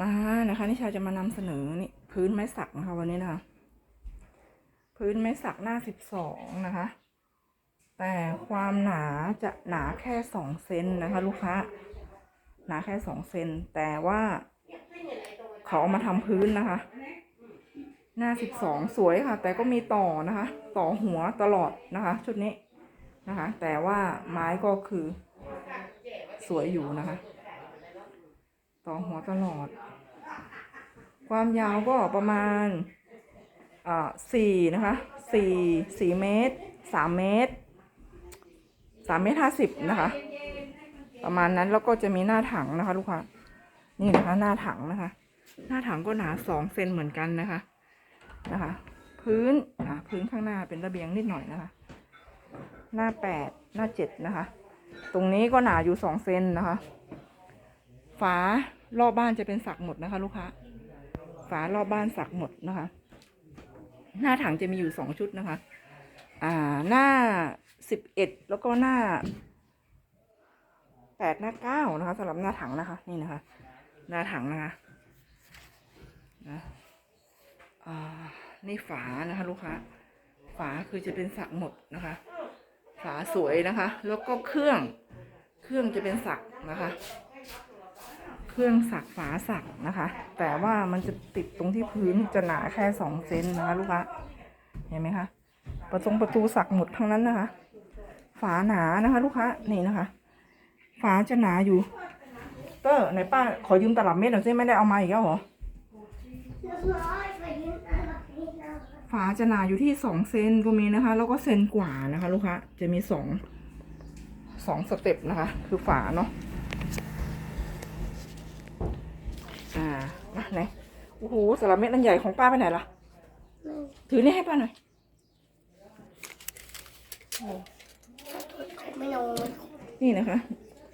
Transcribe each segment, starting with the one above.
มานะคะนิชาจะมานำเสนอนี่พื้นไม้สักนะคะวันนี้นะคะ พื้นไม้สักหน้าสิบสองนะคะ แต่ความหนาจะหนาแค่สองเซนนะคะ ลูกค้า หนาแค่สองเซนแต่ว่าเขาเอามาทำพื้นนะคะ หน้าสิบสองสวยค่ะ แต่ก็มีต่อนะคะ ต่อหัวตลอดนะคะ ชุดนี้นะคะ แต่ว่าไม้ก็คือสวยอยู่นะคะ ต่อหัวตลอด ความยาวก็ประมาณอ่าสี่นะคะสี่สี่เมตรสามเมตรสามเมตรห้าสิบนะคะ ประมาณนั้นแล้วก็จะมีหน้าถังนะคะ ลูกค้านี่นะคะ หน้าถังนะคะ หน้าถังก็หนาสองเซนเหมือนกันนะคะนะคะ พื้นอะพื้นข้างหน้าเป็นระเบียงนิดหน่อยนะคะ หน้าแปดหน้าเจ็ดนะคะ ตรงนี้ก็หนาอยู่สองเซนนะคะ ฝารอบบ้านจะเป็นสักหมดนะคะ ลูกค้า ฝารอบบ้านสักหมดนะคะ หน้าถังจะมีอยู่สองชุดนะคะ อ่า หน้าสิบเอ็ดแล้วก็หน้าแปดหน้าเก้านะคะสำหรับหน้าถังนะคะ นี่นะคะ หน้าถังนะคะนะอ่านี่ฝานะคะ ลูกค้า ฝาคือจะเป็นสักหมดนะคะ ฝาสวยนะคะ แล้วก็เครื่อง เครื่องจะเป็นสักนะคะ เครื่องสักฝาสักนะคะ แต่ว่ามันจะติดตรงที่พื้นจะหนาแค่สองเซนนะคะ ลูกค้าเห็นไหมคะประตงประตูสักหมดทั้งนั้นนะคะ ฝาหนานะคะ ลูกค้านี่นะคะ ฝาจะหนาอยู่เตอร์ไหนป้าขอยืมตลับเม็ดหน่อยสิไม่ได้เอามาอีกแล้วเหรอฝาจะหนาอยู่ที่สองเซนก็มีนะคะ แล้วก็เซนกว่านะคะ ลูกค้าจะมีสองสองสเต็ปนะคะ คือฝาเนาะ อ่ามาไหนโอ้โหสลับเม็ดอันใหญ่ของป้าไปไหนล่ะ ถือนี่ให้ป้าหน่อยไม่เอานี่นะคะ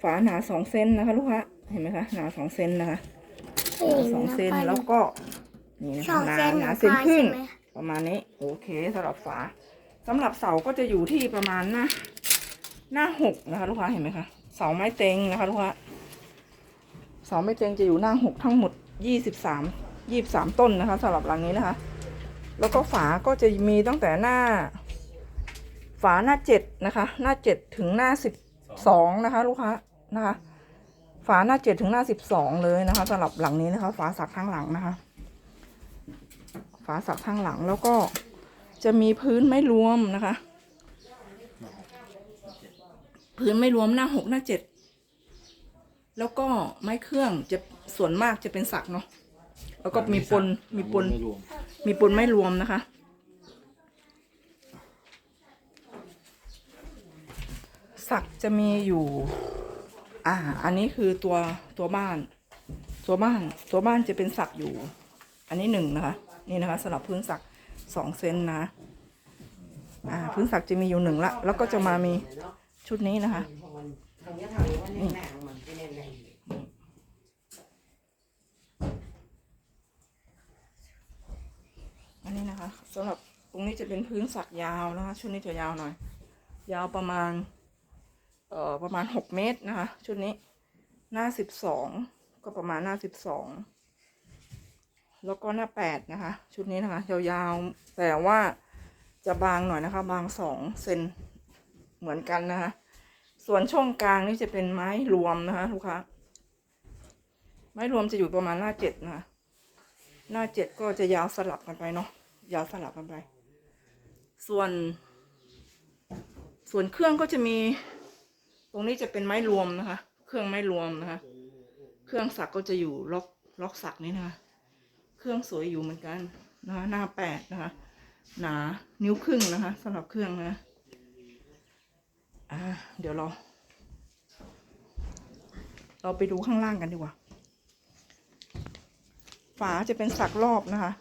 ฝาหนาสองเซนนะคะ ลูกค้าเห็นไหมคะหนาสองเซนนะคะหนาสองเซนแล้วก็นี่นะสคะองหนาเซนหนาของเซนครึ่งปลาใช่ไหมประมาณนี้ โอเคสำหรับฝาสำหรับเสาก็จะอยู่ที่ประมาณหน้าหน้าหกนะคะ ลูกค้าเห็นไหมคะเสาไม้เต็งนะคะ ลูกค้าเสาไม้เต็งจะอยู่หน้าหกทั้งหมดยี่สิบสามยี่สิบสามต้นนะคะสำหรับหลังนี้นะคะ แล้วก็ฝาก็จะมีตั้งแต่หน้า ฝาหน้าเจ็ดนะคะ หน้าเจ็ดถึงหน้าสิบสองนะคะ ลูกค้านะคะ ฝาหน้าเจ็ดถึงหน้าสิบสองเลยนะคะสำหรับหลังนี้นะคะ ฝาสักข้างหลังนะคะ ฝาสักข้างหลังแล้วก็จะมีพื้นไม่รวมนะคะ พื้นไม่รวมหน้าหกหน้าเจ็ด แล้วก็ไม้เครื่องจะส่วนมากจะเป็นสักเนาะแล้วก็มีปนมีปนไม่รวมมีปนไม่รวมนะคะ สักจะมีอยู่ อ่า อันนี้คือตัวตัวบ้าน ตัวบ้านตัวบ้านจะเป็นสักอยู่ อันนี้หนึ่งนะคะ นี่นะคะสำหรับพื้นสักสองเซนนะ อ่า พื้นสักจะมีอยู่หนึ่งละ แล้วก็จะมามีชุดนี้นะคะนี่ อันนี้นะคะ สำหรับตรงนี้จะเป็นพื้นสักยาวนะคะ ชุดนี้จะยาวหน่อย ยาวประมาณ เอ่อประมาณหกเมตรนะคะ ชุดนี้หน้าสิบสองก็ประมาณหน้าสิบสองแล้วก็หน้าแปดนะคะ ชุดนี้นะคะ ยาวๆ แต่ว่าจะบางหน่อยนะคะ บางสองเซนเหมือนกันนะคะ ส่วนช่องกลางนี่จะเป็นไม้รวมนะคะลูกค้าไม้รวมจะอยู่ประมาณหน้าเจ็ดนะคะหน้าเจ็ดก็จะยาวสลับกันไปเนาะ ยาวสลับกันไป ส่วน ส่วนเครื่องก็จะมี ตรงนี้จะเป็นไม้รวมนะคะ เครื่องไม้รวมนะคะ เครื่องสักก็จะอยู่ล็อกล็อกสักนี่นะคะ เครื่องสวยอยู่เหมือนกันนะคะหน้าแปดนะคะ หนานิ้วครึ่งนะคะสำหรับเครื่องนะอ่าเดี๋ยวเรา เราไปดูข้างล่างกันดีกว่า ฝาจะเป็นสักรอบนะคะ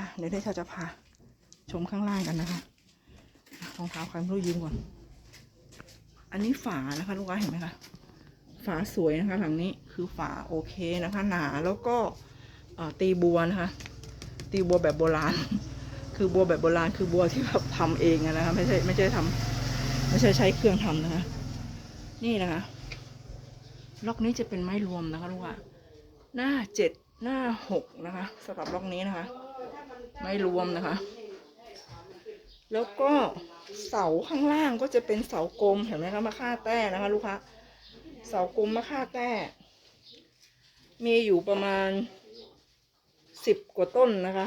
อะเดี๋ยวได้ชาจะพาชมข้างล่างกันนะคะรองเท้าใครไม่รู้ยืมก่อน อันนี้ฝานะคะลูกค้าเห็นไหมคะ ฝาสวยนะคะหลังนี้คือฝาโอเคนะคะ หนาแล้วก็เอ่อตีบัวนะคะ ตีบัวแบบโบราณ คือบัวแบบโบราณคือบัวที่แบบทำเองนะคะไม่ใช่ไม่ใช่ทำไม่ใช่ใช้เครื่องทำนะคะ นี่นะคะล็อกนี้จะเป็นไม้รวมนะคะลูกค้าหน้าเจ็ดหน้าหกนะคะสำหรับล็อกนี้นะคะ ไม้รวมนะคะ แล้วก็เสาข้างล่างก็จะเป็นเสากลมเห็นไหมคะมะค่าแต้นะคะ ลูกค้าเสากลมมะค่าแต้ มีอยู่ประมาณสิบกว่าต้นนะคะ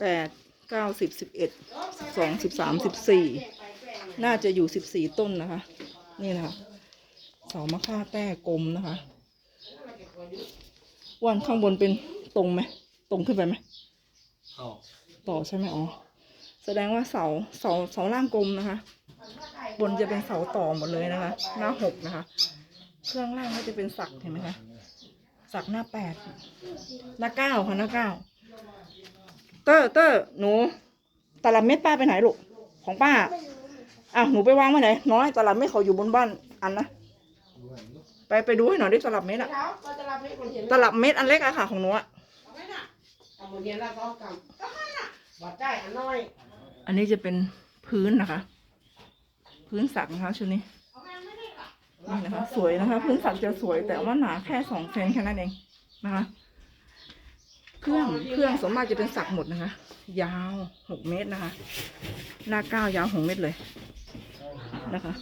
แปดเก้าสิบสิบเอ็ดสองสิบสามสิบสี่น่าจะอยู่สิบสี่ต้นนะคะ นี่นะคะเสามะค่าแต้กลมนะคะวันข้างบนเป็นตรงไหม ตรงขึ้นไปไหม เข้าต่อใช่ไหมอ๋อแสดงว่าเสาเสาเสาล่างกลมนะคะ บนจะเป็นเสาต่อหมดเลยนะคะ หน้าหกนะคะ เครื่องล่างก็จะเป็นสักเห็นไหมคะสักหน้าแปดหน้าเก้าค่ะหน้าเก้าเตอร์เตอร์หนูตลับเม็ดป้าไปไหนลูกของป้าอะหนูไปวางไว้ไหนน้อยตลับเม็ดเขาอยู่บนบ้านอันนะไปไปดูให้หน่อยดิตลับเม็ดอะเช้าก็จะรับให้คนเห็นตลับเม็ดอันเล็กอะค่ะของหนูอะเอาไหมน่ะ เอาหมดเย็นแล้วก็กำก็ไม่น่ะวัดได้อันน้อย อันนี้จะเป็นพื้นนะคะ พื้นสักนะคะชุดนี้เอาไหมไม่ได้ค่ะนี่นะคะ สวยนะคะ พื้นสักจะสวยแต่ว่าหนาแค่สองเซนแค่นั้นเองนะคะ เครื่องเครื่องส่วนมากจะเป็นสักหมดนะคะ ยาวหกเมตรนะคะ หน้าเก้ายาวหกเมตรเลยนะคะ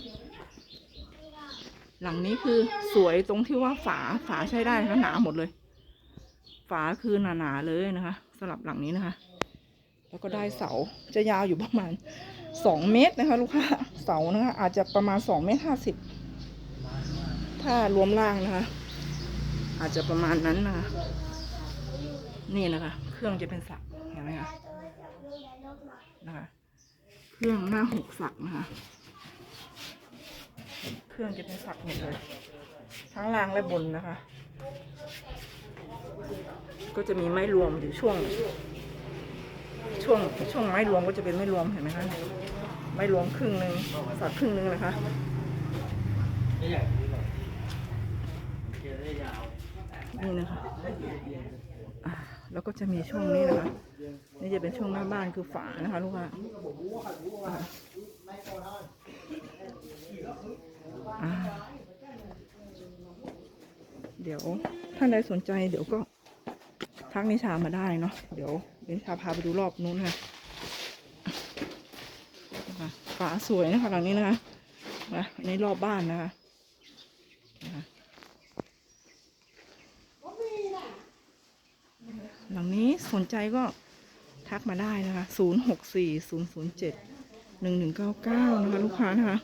หลังนี้คือสวยตรงที่ว่าฝาฝาใช้ได้นะคะหนาหมดเลย ฝาคือหนาๆเลยนะคะสำหรับหลังนี้นะคะ แล้วก็ได้เสาจะยาวอยู่ประมาณสองเมตรนะคะ ลูกค้าเสานะคะอาจจะประมาณสองเมตรห้าสิบถ้ารวมล่างนะคะ อาจจะประมาณนั้นนะคะนี่นะคะ เครื่องจะเป็นสักเห็นไหมคะนะคะ เครื่องหน้าหกสักนะคะ เครื่องจะเป็นสักหมดเลย ทั้งล่างและบนนะคะ ก็จะมีไม้รวมอยู่ช่วง ช่วงช่วงไม้รวมก็จะเป็นไม้รวมเห็นไหมคะไม้รวมครึ่งหนึ่งสักครึ่งหนึ่งนะคะนี่นะคะแล้วก็จะมีช่วงนี้นะคะ นี่จะเป็นช่วงหน้าบ้านคือฝานะคะลูกค้าอ่าอ่าเดี๋ยวท่านใดสนใจเดี๋ยวก็ ทักนิชามาได้เนาะเดี๋ยวนิชาพาไปดูรอบนู้นค่ะนะคะฝาสวยนะคะหลังนี้นะคะนะอันรอบบ้านนะคะนะคะหลังนี้สนใจก็ทักมาได้นะคะ 0 6 4 0 0 7 1 1 9 9 นะคะ ลูกค้านะคะ